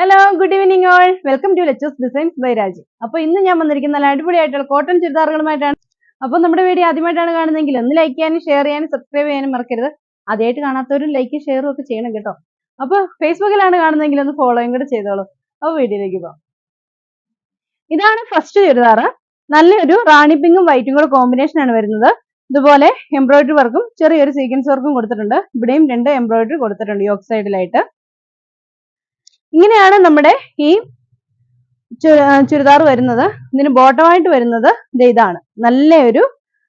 Hello good evening all welcome to Lechu's designs by Raj അപ്പൊ ഇന്ന് ഞാൻ വന്നിരിക്കുന്ന നല്ല അടിപൊളിയായിട്ടുള്ള കോട്ടൺ ചുരിദാറുകളുമായിട്ടാണ്. അപ്പൊ നമ്മുടെ വീഡിയോ ആദ്യമായിട്ടാണ് കാണുന്നതെങ്കിൽ ഒന്ന് ലൈക്ക് ചെയ്യാനും ഷെയർ ചെയ്യാനും സബ്സ്ക്രൈബ് ചെയ്യാനും മറക്കരുത്. ആദ്യമായിട്ട് കാണാത്തവരും ലൈക്ക് ഷെയറും ഒക്കെ ചെയ്യണം കേട്ടോ. അപ്പൊ ഫേസ്ബുക്കിലാണ് കാണുന്നതെങ്കിൽ ഒന്ന് ഫോളോയും കൂടെ ചെയ്തോളൂ. അപ്പൊ വീഡിയോയിലേക്ക് പോകാം. ഇതാണ് ഫസ്റ്റ് ചുരിദാർ നല്ലൊരു റാണി പിങ്കും വൈറ്റും കൂടെ കോമ്പിനേഷൻ ആണ് വരുന്നത്. ഇതുപോലെ എംബ്രോയിഡറി വർക്കും ചെറിയൊരു സീക്വൻസ് വർക്കും കൊടുത്തിട്ടുണ്ട്. ഇവിടെയും രണ്ട് എംബ്രോയിഡറി കൊടുത്തിട്ടുണ്ട് യോക്ക് സൈഡിലായിട്ട് ഇങ്ങനെയാണ് നമ്മുടെ ഈ ചുരിദാർ വരുന്നത്. ഇതിന് ബോട്ടമായിട്ട് വരുന്നത് ഇതാണ്. നല്ലൊരു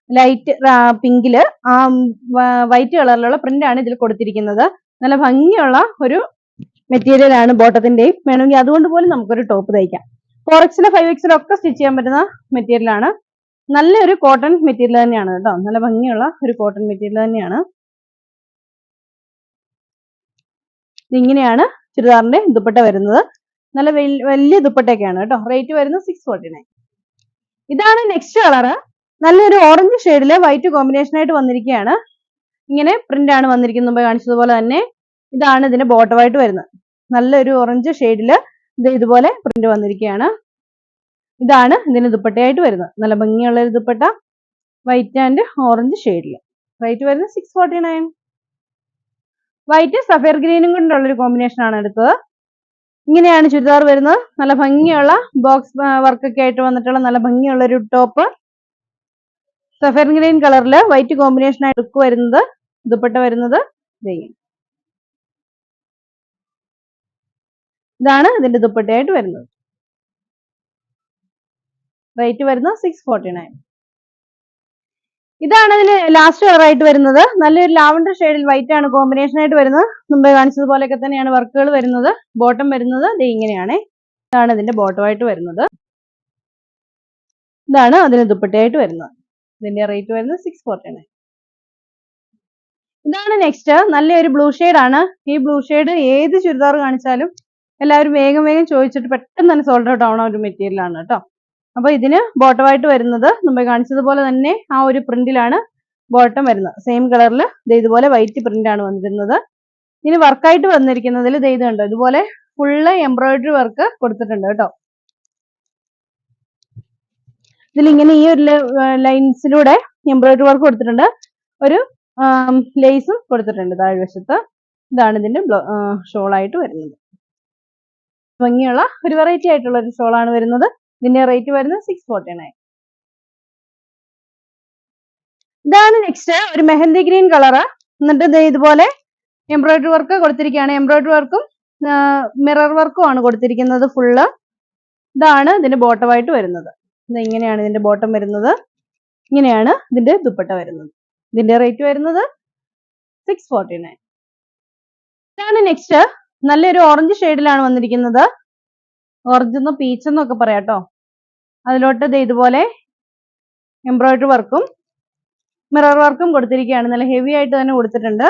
ലൈറ്റ് പിങ്കിൽ ആ വൈറ്റ് കളറിലുള്ള പ്രിന്റ് ആണ് ഇതിൽ കൊടുത്തിരിക്കുന്നത്. നല്ല ഭംഗിയുള്ള ഒരു മെറ്റീരിയൽ ആണ് ബോട്ടത്തിന്റെയും വേണമെങ്കിൽ അതുകൊണ്ട് പോലും നമുക്കൊരു ടോപ്പ് തയ്ക്കാം. ഫോർ എക്സിലോ ഫൈവ് എക്സിലോ ഒക്കെ സ്റ്റിച്ച് ചെയ്യാൻ പറ്റുന്ന മെറ്റീരിയൽ ആണ്. നല്ലൊരു കോട്ടൺ മെറ്റീരിയൽ തന്നെയാണ് കേട്ടോ. നല്ല ഭംഗിയുള്ള ഒരു കോട്ടൺ മെറ്റീരിയൽ തന്നെയാണ്. ഇങ്ങനെയാണ് ചുരിദാറിന്റെ ദുപ്പട്ട വരുന്നത്. നല്ല വലിയ ദുപ്പട്ടയൊക്കെയാണ് കേട്ടോ. റേറ്റ് വരുന്നത് സിക്സ് ഫോർട്ടി ഇതാണ് നെക്സ്റ്റ് കളറ് നല്ലൊരു ഓറഞ്ച് ഷെയ്ഡിൽ വൈറ്റ് കോമ്പിനേഷൻ ആയിട്ട് വന്നിരിക്കുകയാണ് ഇങ്ങനെ പ്രിന്റ് ആണ് വന്നിരിക്കുന്നത് മുമ്പ് കാണിച്ചതുപോലെ തന്നെ. ഇതാണ് ഇതിന്റെ ബോട്ടമായിട്ട് വരുന്നത്. നല്ലൊരു ഓറഞ്ച് ഷെയ്ഡിൽ ഇത് ഇതുപോലെ പ്രിന്റ് വന്നിരിക്കുകയാണ് ഇതാണ് ഇതിന് ദുപ്പട്ടയായിട്ട് വരുന്നത്. നല്ല ഭംഗിയുള്ള ഒരു ദുപ്പട്ട. വൈറ്റ് ആൻഡ് ഓറഞ്ച് ഷെയ്ഡിൽ റേറ്റ് വരുന്നത് six forty nine white sapphire ഗ്രീനും കൊണ്ടുള്ള ഒരു കോമ്പിനേഷൻ ആണ് എടുത്തത്. ഇങ്ങനെയാണ് ചുരിദാർ വരുന്നത്. നല്ല ഭംഗിയുള്ള ബോക്സ് വർക്കൊക്കെ ആയിട്ട് വന്നിട്ടുള്ള നല്ല ഭംഗിയുള്ള ഒരു ടോപ്പ് സഫയർ ഗ്രീൻ കളറിൽ വൈറ്റ് കോമ്പിനേഷൻ ആയിട്ട് ലുക്ക് വരുന്നത്. ദുപ്പട്ട വരുന്നത്. ഇതാണ് ഇതിന്റെ ദുപ്പട്ടയായിട്ട് വരുന്നത്. റേറ്റ് വരുന്നത് സിക്സ് ഫോർട്ടി നയൻ ഇതാണ് അതിന് ലാസ്റ്റ് കളർ ആയിട്ട് വരുന്നത്. നല്ലൊരു ലാവൻഡർ ഷെയ്ഡിൽ വൈറ്റ് ആണ് കോമ്പിനേഷൻ ആയിട്ട് വരുന്നത്. മുമ്പേ കാണിച്ചതുപോലെയൊക്കെ തന്നെയാണ് വർക്കുകൾ വരുന്നത്. ബോട്ടം വരുന്നത് ഇത് ഇങ്ങനെയാണ്. ഇതാണ് ഇതിന്റെ ബോട്ടമായിട്ട് വരുന്നത്. ഇതാണ് അതിന് ദുപ്പട്ടയായിട്ട് വരുന്നത്. ഇതിന്റെ റേറ്റ് വരുന്നത് സിക്സ് ഫോർട്ടി നയൻ ഇതാണ് നെക്സ്റ്റ് നല്ലൊരു ബ്ലൂ ആണ്. ഈ ബ്ലൂ ഷെയ്ഡ് ഏത് ചുരിദാർ കാണിച്ചാലും എല്ലാവരും വേഗം വേഗം ചോദിച്ചിട്ട് പെട്ടെന്ന് തന്നെ സോൾഡ് ഔട്ട് ആവണ ഒരു മെറ്റീരിയൽ ആണ് കേട്ടോ. അപ്പൊ ഇതിന് ബോട്ടമായിട്ട് വരുന്നത് മുമ്പേ കാണിച്ചതുപോലെ തന്നെ ആ ഒരു പ്രിന്റിലാണ് ബോട്ടം വരുന്നത്. സെയിം കളറിൽ ഇതുപോലെ വൈറ്റ് പ്രിന്റ് ആണ് വന്നിരുന്നത്. ഇനി വർക്കായിട്ട് വന്നിരിക്കുന്നതിൽ ഇത് കണ്ടോ? ഇതുപോലെ ഫുള്ള് എംബ്രോയിഡറി വർക്ക് കൊടുത്തിട്ടുണ്ട് കേട്ടോ. ഇതിലിങ്ങനെ ഈ ഒരു ലൈൻസിലൂടെ എംബ്രോയിഡറി വർക്ക് കൊടുത്തിട്ടുണ്ട്. ഒരു ലേസും കൊടുത്തിട്ടുണ്ട് താഴ്വശത്ത്. ഇതാണ് ഇതിന്റെ ഷോൾ ആയിട്ട് വരുന്നത്. ഭംഗിയുള്ള ഒരു വെറൈറ്റി ആയിട്ടുള്ള ഒരു ഷോളാണ് വരുന്നത്. ഇതിന്റെ റേറ്റ് വരുന്നത് സിക്സ് ഫോർട്ടി നയൻ ഇതാണ് നെക്സ്റ്റ് ഒരു മെഹന്തി ഗ്രീൻ കളറ് എന്നിട്ട് ഇത് ഇതുപോലെ എംബ്രോയിഡറി വർക്ക് കൊടുത്തിരിക്കുകയാണ്. എംബ്രോയിഡറി വർക്കും മിറർ വർക്കും ആണ് കൊടുത്തിരിക്കുന്നത് ഫുള്ള് ഇതാണ് ഇതിന്റെ ബോട്ടമായിട്ട് വരുന്നത്. ഇങ്ങനെയാണ് ഇതിന്റെ ബോട്ടം വരുന്നത്. ഇങ്ങനെയാണ് ഇതിന്റെ ദുപ്പട്ട വരുന്നത്. ഇതിന്റെ റേറ്റ് വരുന്നത് സിക്സ് ഫോർട്ടി നയൻ ഇതാണ് നെക്സ്റ്റ് നല്ലൊരു ഓറഞ്ച് ഷെയ്ഡിലാണ് വന്നിരിക്കുന്നത്. ഓറഞ്ച് എന്നോ പീച്ച് എന്നൊക്കെ പറയാട്ടോ. അതിലോട്ട് ഇത് ഇതുപോലെ എംബ്രോയിഡറി വർക്കും മിറർ വർക്കും കൊടുത്തിരിക്കുകയാണ്. നല്ല ഹെവി ആയിട്ട് തന്നെ കൊടുത്തിട്ടുണ്ട്.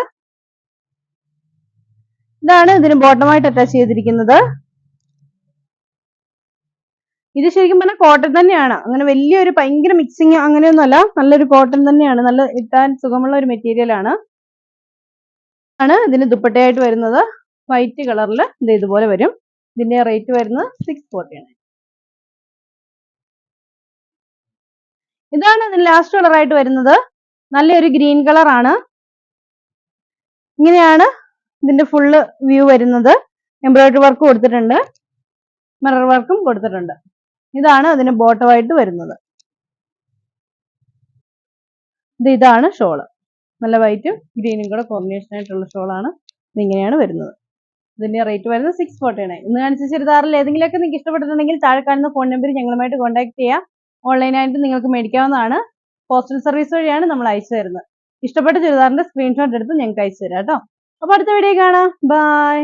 ഇതാണ് ഇതിന് ബോട്ടമായിട്ട് അറ്റാച്ച് ചെയ്തിരിക്കുന്നത്. ഇത് ശരിക്കും പറഞ്ഞാൽ കോട്ടൺ തന്നെയാണ്. അങ്ങനെ വലിയൊരു ഭയങ്കര മിക്സിങ് അങ്ങനെയൊന്നുമല്ല. നല്ലൊരു കോട്ടൺ തന്നെയാണ്. നല്ല ഇട്ടാൻ സുഖമുള്ള ഒരു മെറ്റീരിയൽ ആണ്. ആണ് ഇതിന് ദുപ്പട്ടയായിട്ട് വരുന്നത്. വൈറ്റ് കളറിൽ ഇത് ഇതുപോലെ വരും. ഇതിന്റെ റേറ്റ് വരുന്നത് സിക്സ് ഫോർട്ടി ആണ്. ഇതാണ് ഇതിന് ലാസ്റ്റ് കളർ ആയിട്ട് വരുന്നത്. നല്ലൊരു ഗ്രീൻ കളർ ആണ്. ഇങ്ങനെയാണ് ഇതിന്റെ ഫുള്ള് വ്യൂ വരുന്നത്. എംബ്രോയിഡറി വർക്ക് കൊടുത്തിട്ടുണ്ട്. മിറർ വർക്കും കൊടുത്തിട്ടുണ്ട്. ഇതാണ് അതിന് ബോട്ടമായിട്ട് വരുന്നത്. ഇത് ഇതാണ് ഷോൾ നല്ല വൈറ്റും ഗ്രീനും കൂടെ കോമ്പിനേഷൻ ആയിട്ടുള്ള ഷോളാണ് ഇതിങ്ങനെയാണ് വരുന്നത്. ഇതിന്റെ റേറ്റ് വരുന്നത് സിക്സ് ഫോർട്ടി നയൻ ഇന്ന് കാണിച്ച ചുരിദാറിൽ ഏതെങ്കിലുമൊക്കെ നിങ്ങൾക്ക് ഇഷ്ടപ്പെട്ടിട്ടുണ്ടെങ്കിൽ താഴെ കാണുന്ന ഫോൺ നമ്പർ ഞങ്ങളുമായിട്ട് കോൺടാക്ട് ചെയ്യാം. ഓൺലൈനായിട്ട് നിങ്ങൾക്ക് മേടിക്കാവുന്നതാണ്. പോസ്റ്റൽ സർവീസ് വഴിയാണ് നമ്മൾ അയച്ചു തരുന്നത്. ഇഷ്ടപ്പെട്ട ചുരിദാറിന്റെ സ്ക്രീൻഷോട്ട് എടുത്ത് ഞങ്ങൾക്ക് അയച്ചു തരാം കേട്ടോ. അപ്പൊ അടുത്ത വീഡിയോ കാണാം. ബൈ